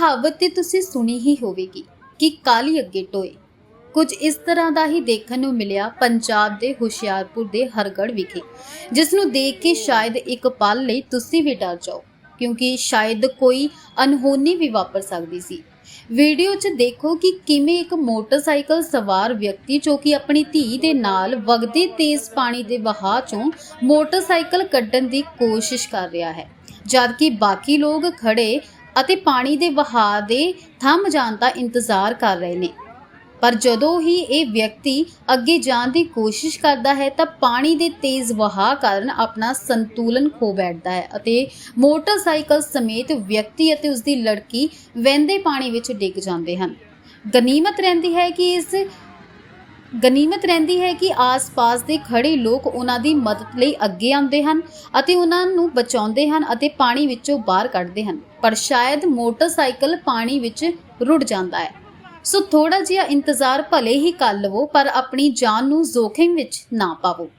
ਕਹਾਵਤ ਤੇ ਤੁਸੀਂ ਸੁਣੀ ਹੀ ਹੋਵੇਗੀ ਕਿ ਕਾਲੀ ਅੱਗੇ ਟੋਏ। ਕੁਝ ਇਸ ਤਰ੍ਹਾਂ ਦਾ ਹੀ ਦੇਖਣ ਨੂੰ ਮਿਲਿਆ ਪੰਜਾਬ ਦੇ ਹੁਸ਼ਿਆਰਪੁਰ ਦੇ ਹਰਗੜ ਵਿਖੇ, ਜਿਸ ਨੂੰ ਦੇਖ ਕੇ ਸ਼ਾਇਦ ਇੱਕ ਪਲ ਲਈ ਤੁਸੀਂ ਵੀ ਡਰ ਜਾਓ, ਕਿਉਂਕਿ ਸ਼ਾਇਦ ਕੋਈ ਅਨਹੋਨੀ ਵੀ ਵਾਪਰ ਸਕਦੀ ਸੀ। ਵੀਡੀਓ 'ਚ ਦੇਖੋ ਕਿ ਕਿਵੇਂ ਇੱਕ ਮੋਟਰਸਾਈਕਲ ਸਵਾਰ ਵਿਅਕਤੀ ਜੋ ਕਿ ਆਪਣੀ ਧੀ ਦੇ ਨਾਲ ਵਗਦੇ ਤੇਜ਼ ਪਾਣੀ ਦੇ ਵਹਾਅ 'ਚੋਂ ਮੋਟਰਸਾਈਕਲ ਕੱਢਣ ਦੀ ਕੋਸ਼ਿਸ਼ ਕਰ ਰਿਹਾ ਹੈ, ਜਦਕਿ ਬਾਕੀ ਲੋਕ ਖੜੇ ਅਤੇ ਪਾਣੀ ਦੇ ਵਹਾਅ ਦੇ ਥੰਮ ਜਾਣ ਦਾ ਇੰਤਜ਼ਾਰ ਕਰ ਰਹੇ ਨੇ। ਪਰ ਜਦੋਂ ਹੀ ਇਹ ਵਿਅਕਤੀ ਅੱਗੇ ਜਾਣ ਦੀ ਕੋਸ਼ਿਸ਼ ਕਰਦਾ ਹੈ, ਤਾਂ ਪਾਣੀ ਦੇ ਤੇਜ਼ ਵਹਾਅ ਕਾਰਨ ਆਪਣਾ ਸੰਤੁਲਨ ਖੋ ਬੈਠਦਾ ਹੈ ਅਤੇ ਮੋਟਰਸਾਈਕਲ ਸਮੇਤ ਵਿਅਕਤੀ ਅਤੇ ਉਸ ਦੀ ਲੜਕੀ ਵਹਿੰਦੇ ਪਾਣੀ ਵਿੱਚ ਡਿੱਗ ਜਾਂਦੇ ਹਨ। ਗਨੀਮਤ ਰਹਿੰਦੀ ਹੈ ਕਿ ਇਸ ਗਨੀਮਤ ਰਹਿੰਦੀ ਹੈ ਕਿ ਆਸ-ਪਾਸ ਦੇ ਖੜੇ ਲੋਕ ਉਹਨਾਂ ਦੀ ਮਦਦ ਲਈ ਅੱਗੇ ਆਉਂਦੇ ਹਨ ਅਤੇ ਉਹਨਾਂ ਨੂੰ ਬਚਾਉਂਦੇ ਹਨ ਅਤੇ ਪਾਣੀ ਵਿੱਚੋਂ ਬਾਹਰ ਕੱਢਦੇ ਹਨ। ਪਰ ਸ਼ਾਇਦ ਮੋਟਰਸਾਈਕਲ ਪਾਣੀ ਵਿੱਚ ਰੁੜ ਜਾਂਦਾ ਹੈ। ਸੋ ਥੋੜਾ ਜਿਹਾ ਇੰਤਜ਼ਾਰ ਭਲੇ ਹੀ ਕਰ ਲਵੋ, ਪਰ ਆਪਣੀ ਜਾਨ ਨੂੰ ਜ਼ੋਖਿਮ ਵਿੱਚ ਨਾ ਪਾਵੋ।